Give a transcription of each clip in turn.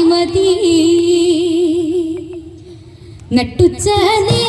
മതി നട്ടുച്ച നീ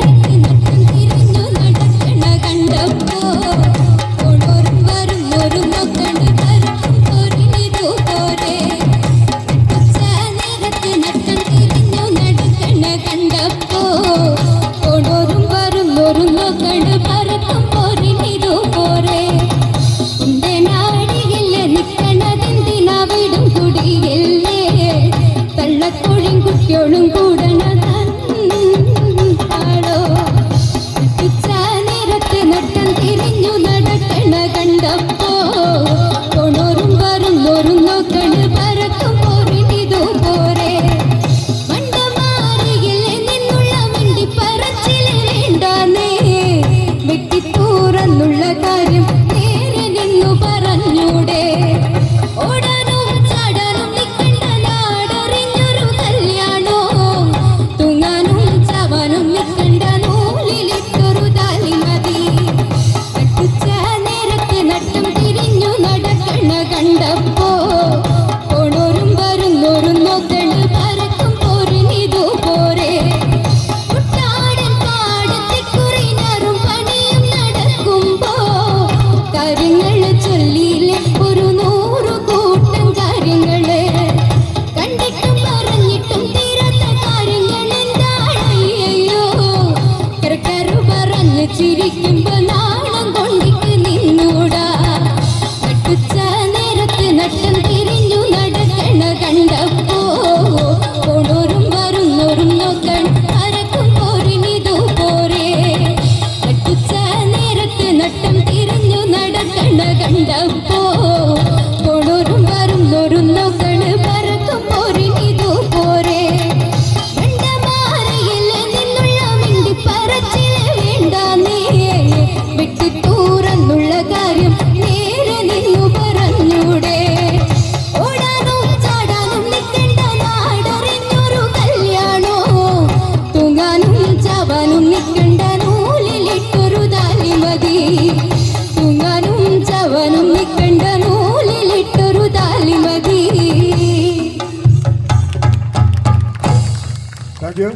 താങ്ക് യു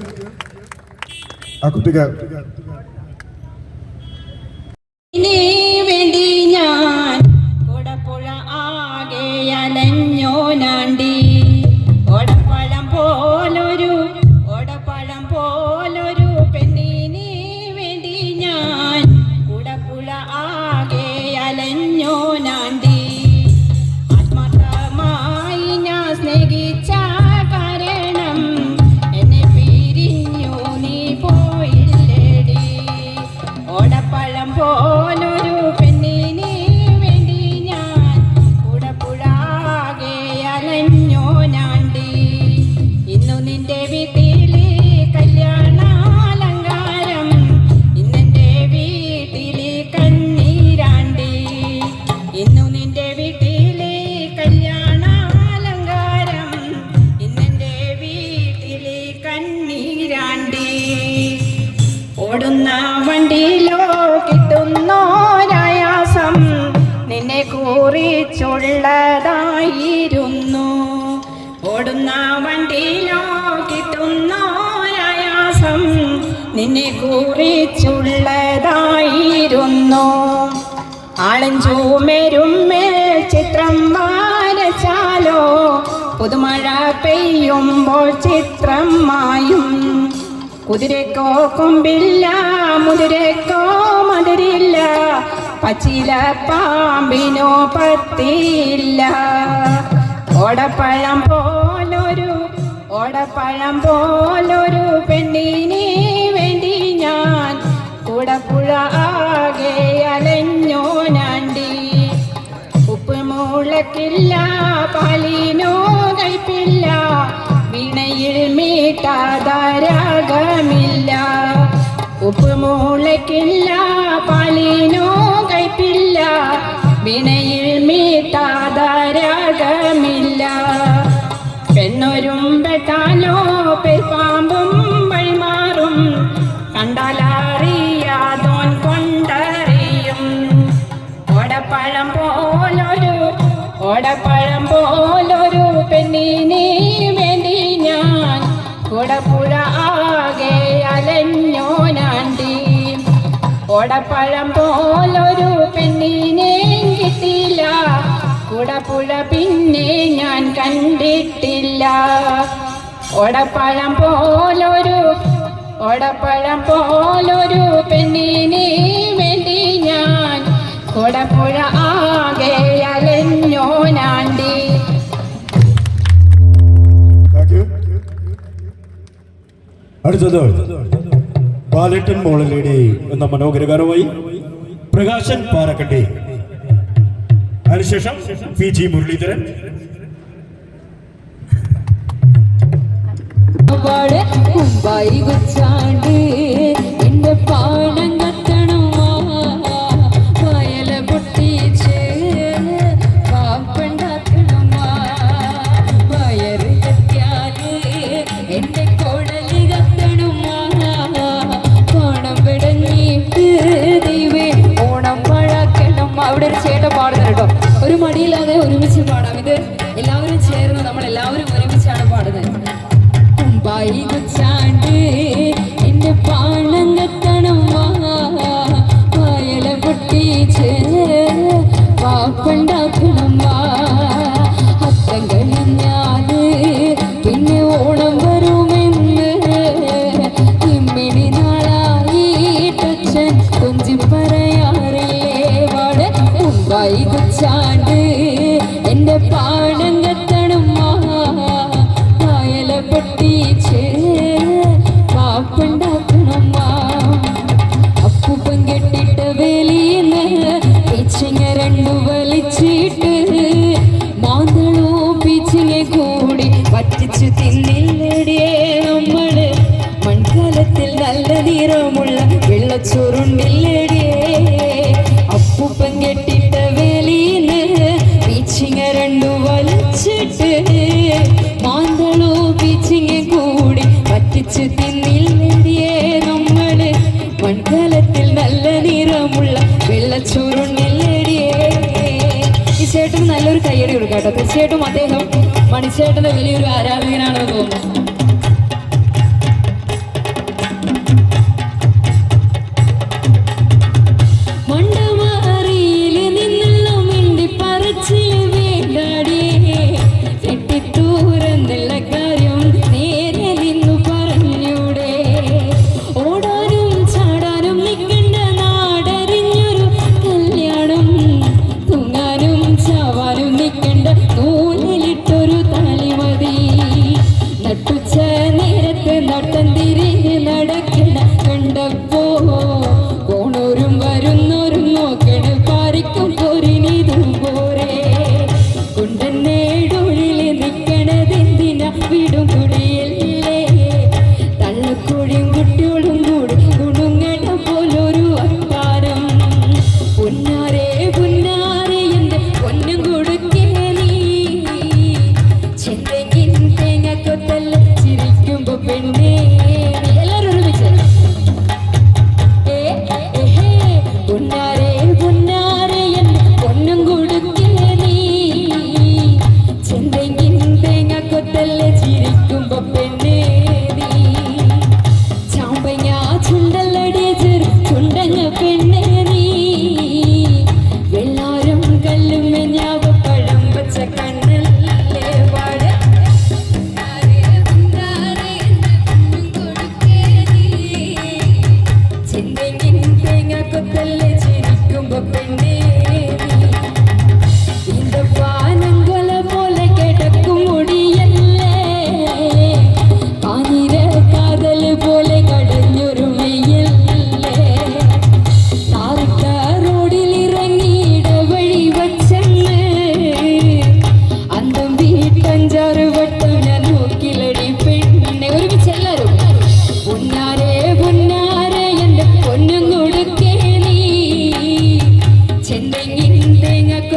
ആ കുട്ടിക്ക് കുറിച്ചുള്ളതായിരുന്നു ഓടുന്ന വണ്ടിയിലോ കിട്ടുന്നോരയാസം നിന്നെ കുറിച്ചുള്ളതായിരുന്നു മേൽ ചിത്രം വരച്ചാലോ പുതുമഴ പെയ്യുമ്പോൾ ചിത്രം മായും. കുതിരക്കോ കൊമ്പില്ല മുതിരക്കോ മതിരില്ല പച്ചില പാമ്പിനോ പത്തിയില്ല ഓടപ്പഴം പോലൊരു ഓടപ്പഴം പോലൊരു പെണ്ണിനെ വേണ്ടി ഞാൻ കൂടപ്പുഴ ആകെ അലഞ്ഞോ നാണ്ടി. ഉപ്പ് മൂളക്കില്ല പാലിനോ കയ്പില്ല വിണയിൽ മീട്ടാതാരാഗമില്ല ഉപ്പ് മൂളക്കില്ല പാലിനോ വിലപില്ല വിനയിൽ മീട്ടാതാരാഗമില്ല പെണ്ണൊരും പെട്ടാനോ പെരുപാമ്പും വഴിമാറും. കണ്ടാലറിയാതോൻ കൊണ്ടറിയും. ഓടപ്പഴം പോലൊരു ഓടപ്പഴം പോലൊരു പെണ്ണിനെ വേണ്ടി ഞാൻ. കൂടപ്പുഴ ആകെ അലഞ്ഞോനാണ്ടി. ഓടപ്പഴം കിട്ടില്ല. കുടപ്പുഴ പിന്നെ ഞാൻ കണ്ടിട്ടില്ല. ഓടപ്പഴം പോലൊരു ഓടപ്പഴം പോലൊരു പെണ്ണിനെ വേണ്ടി ഞാൻ കുടപ്പുഴ ആകെ യു അടുത്തത് ബാലറ്റൻ മോളലേടി എന്ന മനോഹര ഗാനമായി പ്രകാശൻ പാറക്കട്ടി. അതിനുശേഷം പി ജി മുരളീധരൻ. മുമ്പായി വെച്ചാണ്ട് എന്റെ പാണം കുമ്പായി കുച്ചാണ്ട് എന്റെ പാണം വലിച്ചിട്ട് മാന്തളോ കൂടി പറ്റിച്ചു നല്ല നിറമുള്ള ഈ ചേട്ടന് നല്ലൊരു കയ്യടി കൊടുക്കാട്ടോ. തീർച്ചയായിട്ടും അദ്ദേഹം മണിച്ചേട്ടന്റെ വലിയൊരു ആരാധകനാണെന്ന് തോന്നുന്നു.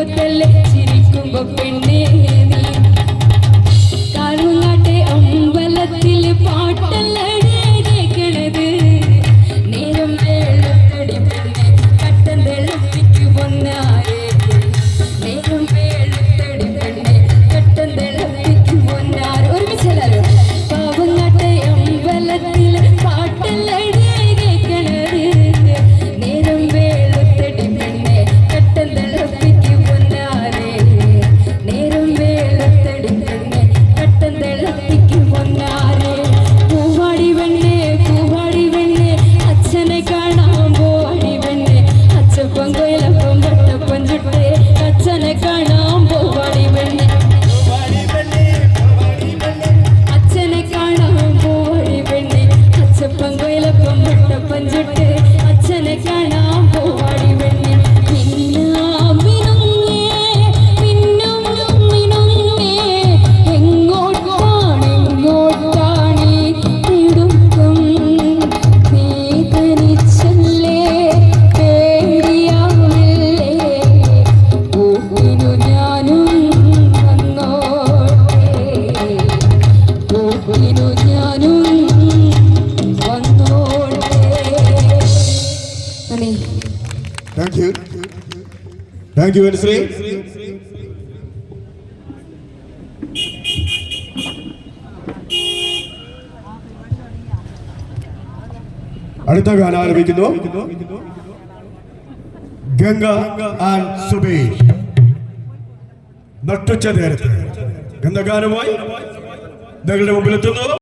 que te le thank you Anusree അടുത്ത ഗാനം ആരംഭിക്കുന്നു. ഗംഗ ആൻഡ് സുബേഷ്. നട്ടുച്ച നേരത്തെ. ഗന്ധഗാനമായി നിങ്ങളുടെ മുമ്പിലെത്തുന്നു.